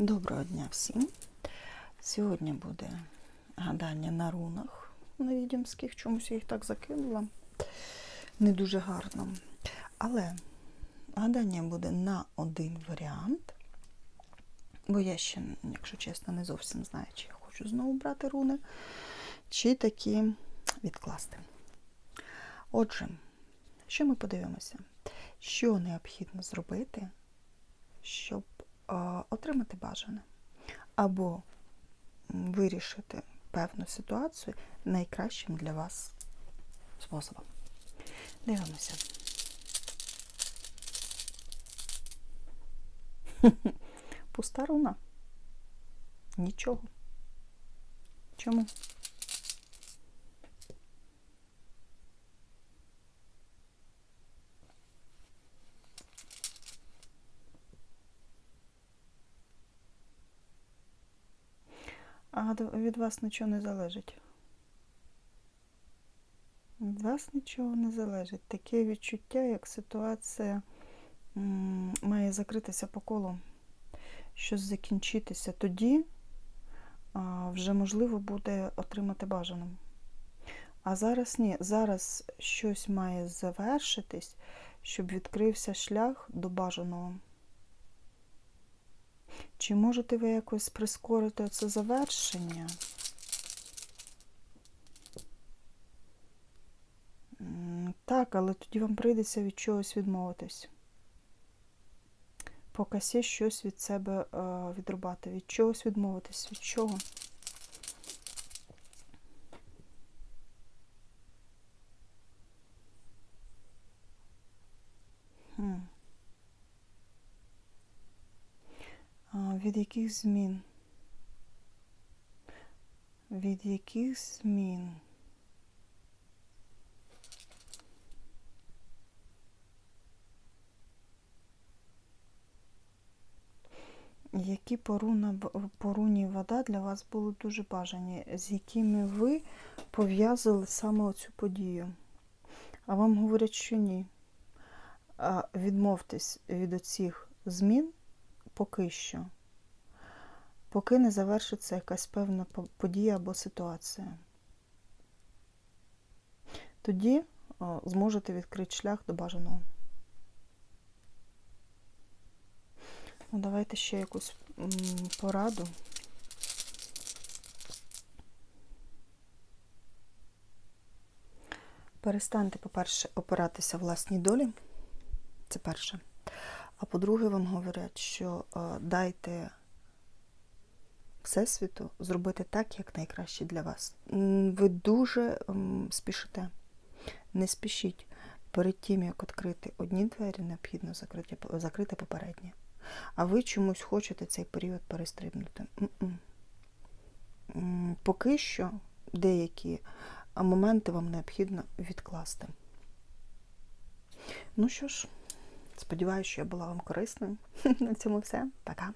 Доброго дня всім. Сьогодні буде гадання на рунах на відьомських. Чомусь я їх так закинула. Не дуже гарно. Але гадання буде на один варіант. Бо я ще, якщо чесно, не зовсім знаю, чи я хочу знову брати руни, чи такі відкласти. Отже, що ми подивимося? Що необхідно зробити, щоб отримати бажане, або вирішити певну ситуацію найкращим для вас способом. Дивимося. Пуста руна. Нічого. Чому? А від вас нічого не залежить. Від вас нічого не залежить. Таке відчуття, як ситуація має закритися по колу, щось закінчитися. Тоді вже можливо буде отримати бажаним. А зараз ні. Зараз щось має завершитись, щоб відкрився шлях до бажаного. Чи можете ви якось прискорити це завершення? Так, але тоді вам прийдеться від чогось відмовитись. По касі щось від себе е, відрубати. Від чогось відмовитись. Від чого? Хм. А, від яких змін? Від яких змін? Які по, руні вода для вас були дуже бажані, з якими ви пов'язали саме оцю подію? А вам говорять, що ні. Відмовтесь від оцих змін поки що, поки не завершиться якась певна подія або ситуація. Тоді зможете відкрити шлях до бажаного. Ну, давайте ще якусь пораду. Перестаньте, по-перше, опиратися власній долі. Це перше. А по-друге, вам говорять, що е, дайте Всесвіту зробити так, як найкраще для вас. Ви дуже м, спішите. Не спішіть. Перед тим, як відкрити одні двері, необхідно закрити, закрити попередні. А ви чомусь хочете цей період перестрибнути. М-м. М, Поки що деякі моменти вам необхідно відкласти. Ну що ж, сподіваюся, що я була вам корисною. На цьому все. Пока.